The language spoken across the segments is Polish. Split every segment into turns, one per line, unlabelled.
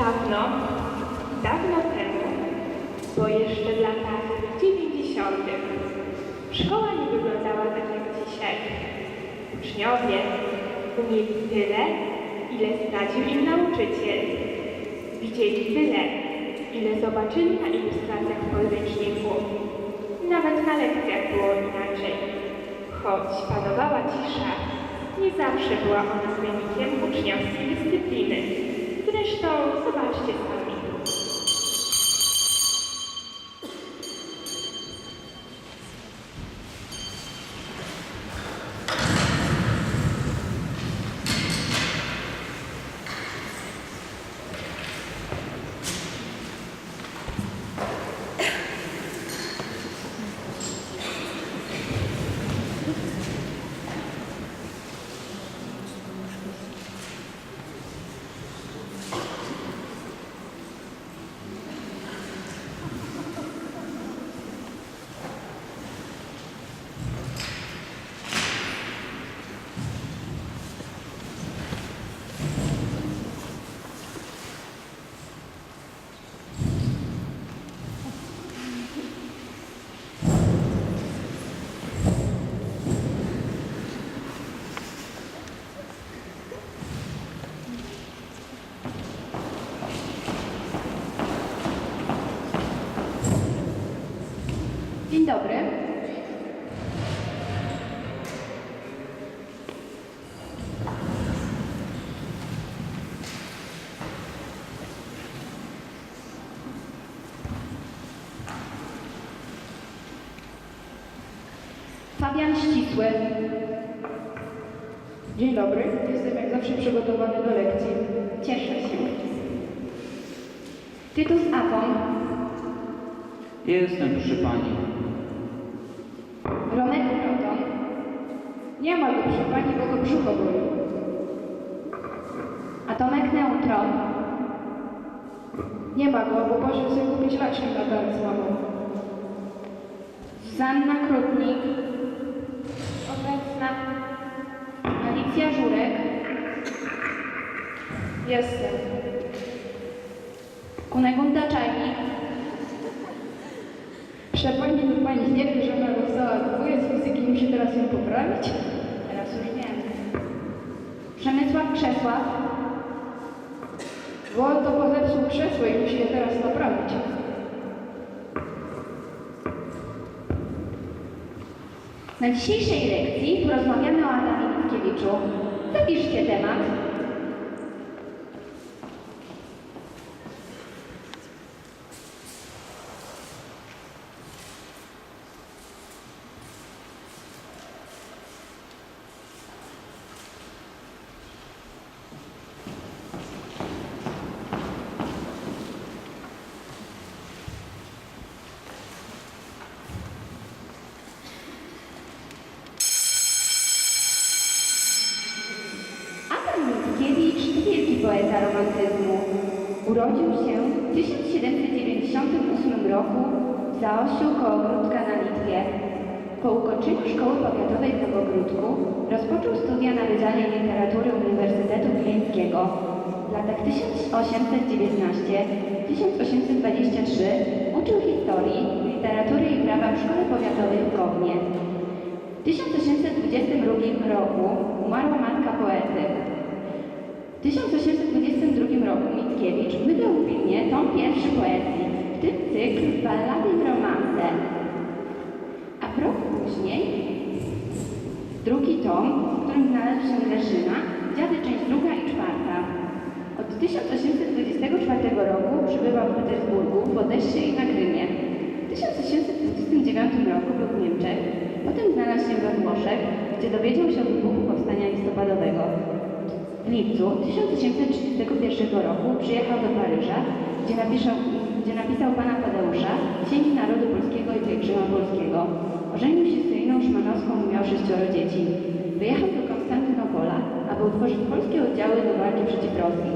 Dawno, dawno temu, bo jeszcze w latach 90. szkoła nie wyglądała tak jak dzisiaj. Uczniowie umieli tyle, ile zdradził im nauczyciel. Widzieli tyle, ile zobaczyli na ilustracjach w podręczniku. Nawet na lekcjach było inaczej. Choć panowała cisza, nie zawsze była ona wynikiem uczniowskiej dyscypliny. Zobaczcie sami.
Dzień dobry. Fabian Ścisły.
Dzień dobry, jestem jak zawsze przygotowany do lekcji.
Cieszę się. Tytus Aton.
Jestem, proszę pani.
Romek Proton.
Nie ma go, proszę pani, bo go brzucho boli.
Atomek Neutron.
Nie ma go, bo poszedł sobie kupić laczki na targ z mamą.
Zuzanna Krutnik. Obecna. Alicja Żurek.
Jestem.
Kunegunda Czajnik.
Proszę pani, nie wie, że ona dostała dwóje z fizyki musi teraz ją poprawić?
Teraz już wiem. Przemysław Krzesław.
Bo to pozepsuł krzesło i musi je teraz naprawić.
Na dzisiejszej lekcji porozmawiamy o Adamie Mickiewiczu. Zapiszcie temat. Adam Mickiewicz to wielki poeta romantyzmu. Urodził się w 1798 roku w Zaosiu koło Gródka na Litwie. Po ukończeniu szkoły powiatowej w Nowogródku rozpoczął studia na Wydziale Literatury Uniwersytetu Wileńskiego. W latach 1819-1823 uczył historii, literatury i prawa w Szkole Powiatowej w Kownie. W 1822 roku umarła matka poety. W 1822 wydał w Wilnie tom pierwszy poezji, w tym cykl Ballady i romanse. A w roku później drugi tom, w którym znalazł się Leszyna, Dziady część druga i czwarta. Od 1824 roku przebywał w Petersburgu, w Odessie i na Krymie. W 1829 roku był w Niemczech, potem znalazł się we Włoszech, gdzie dowiedział się o wybuchu powstania listopadowego. Lipcu 1831 roku przyjechał do Paryża, gdzie napisał, gdzie napisał pana Tadeusza, Księgi Narodu Polskiego i Pielgrzyma Polskiego. Ożenił się z Syriną Szymanowską i miał sześcioro dzieci. Wyjechał do Konstantynopola, aby utworzyć polskie oddziały do walki przeciw Rosji.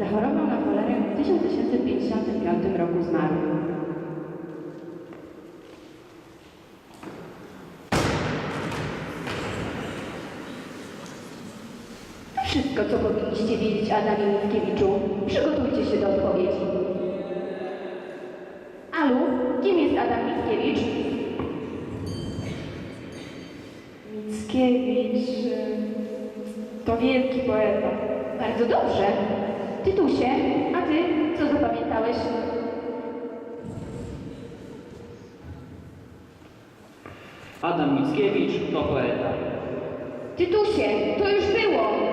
Zachorował na cholerę w 1855 roku zmarł. Powinniście wiedzieć Adamie Mickiewiczu. Przygotujcie się do odpowiedzi. Alu, kim jest Adam Mickiewicz?
Mickiewicz y, to wielki poeta.
Bardzo dobrze. Tytusie, a ty co zapamiętałeś?
Adam Mickiewicz to poeta.
Tytusie, to już było.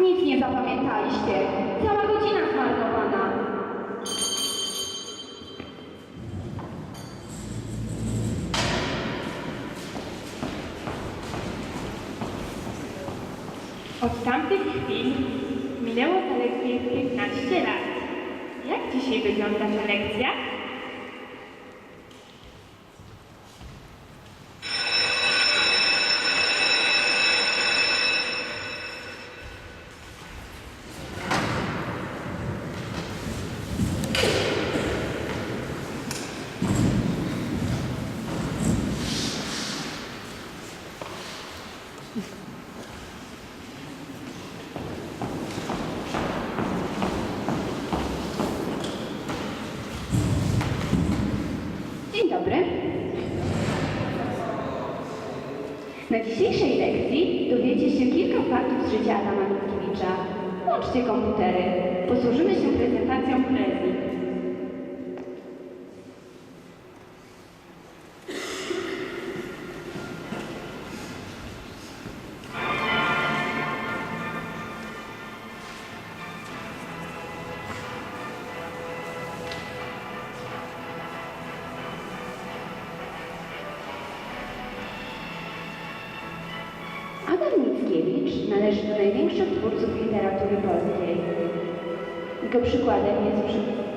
Nic nie zapamiętaliście. Cała godzina zmarnowana.
Od tamtych chwil minęło zaledwie 15 lat. Jak dzisiaj wygląda ta lekcja?
Dzień dobry. Na dzisiejszej lekcji dowiecie się kilka faktów z życia Adama Mickiewicza. Łączcie komputery. Posłużymy się prezentacją poezji. Należy do największych twórców literatury polskiej. Jego przykładem jest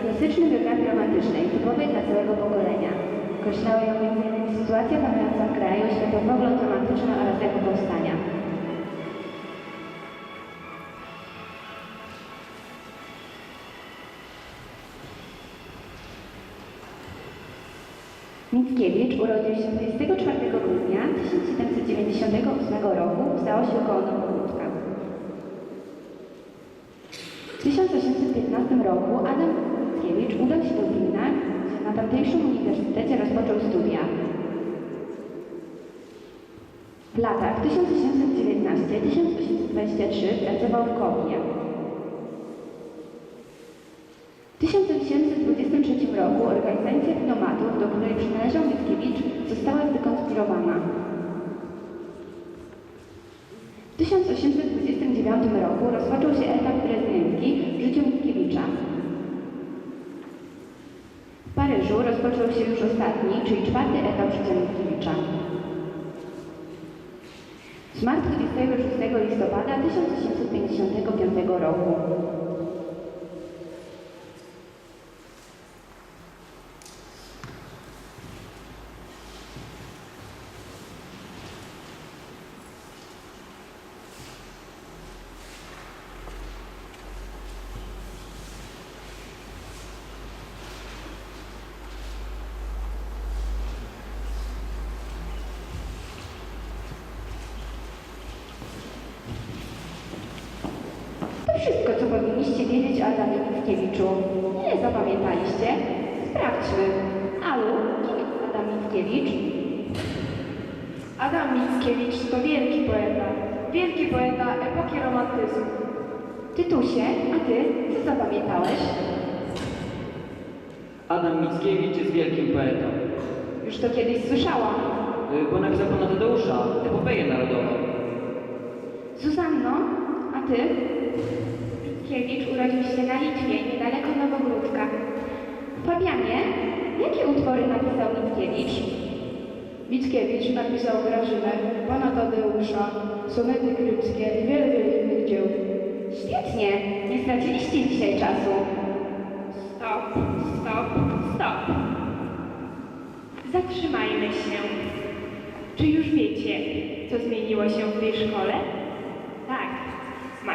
klasyczny biografii romantycznej, typowej dla całego pokolenia. Określała ją m.in. sytuacja panująca w kraju, światopogląd romantyczny oraz jego powstania. Mickiewicz urodził się 24 grudnia 1798 roku w Zaosiu koło Nowogródka. W 1815 roku Adam Mickiewicz udał się do Wilna, na tamtejszym uniwersytecie rozpoczął studia. W latach 1819-1823 pracował w Kownie. W 1823 roku organizacja diplomatów, do której przynależał Mickiewicz, została zdekonspirowana. W 1829 roku rozpoczął się etap prezydencki w życiu Mickiewicza. W Paryżu rozpoczął się już ostatni, czyli czwarty etap życia. Zmarł 26 listopada 1855 roku. To wszystko, co powinniście wiedzieć o Adamie Mickiewiczu. Nie zapamiętaliście? Sprawdźmy. Alu, kim jest Adam Mickiewicz?
Adam Mickiewicz to wielki poeta. Wielki poeta epoki romantyzmu.
Tytusie, a ty co zapamiętałeś?
Adam Mickiewicz jest wielkim poetą,
Już to kiedyś słyszałam.
y, bo napisał pana Tadeusza, epopeję narodową.
Zuzanno, ty?
Mickiewicz urodził się na Litwie, niedaleko Nowogródka.
Fabianie, jakie utwory napisał Mickiewicz?
Mickiewicz napisał Grażynę, Pana Tadeusza, sonety krypskie i wiele, wiele innych dzieł.
Świetnie, nie straciliście dzisiaj czasu.
Stop, stop, stop. Zatrzymajmy się. Czy już wiecie, co zmieniło się w tej szkole?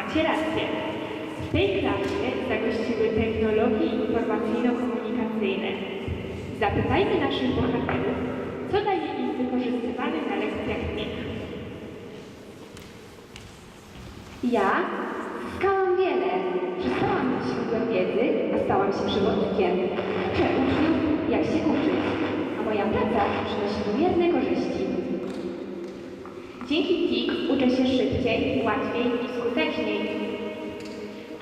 Macie rację. W tej klasie zagościły technologie informacyjno-komunikacyjne. Zapytajmy naszych bohaterów, co daje im wykorzystywany na lekcjach.
Ja zyskałam wiele. Przestałam być źródłem wiedzy, a stałam się przewodnikiem. Uczę jak się uczyć, a moja praca przynosi wymierne korzyści.
Dzięki TIK uczę się szybciej, łatwiej i skuteczniej.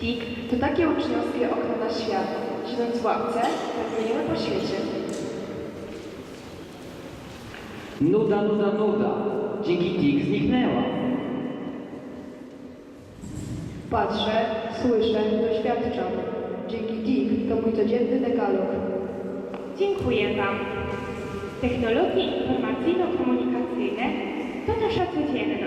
TIK to takie uczniowskie okno na świat. Siedząc w ławce, wędrujemy po świecie.
Nuda, nuda, nuda. Dzięki TIK zniknęła.
Patrzę, słyszę, doświadczam. Dzięki TIK to mój codzienny dekalog.
Dziękuję Wam. Technologie informacyjno-komunikacyjne to nasza codzienność.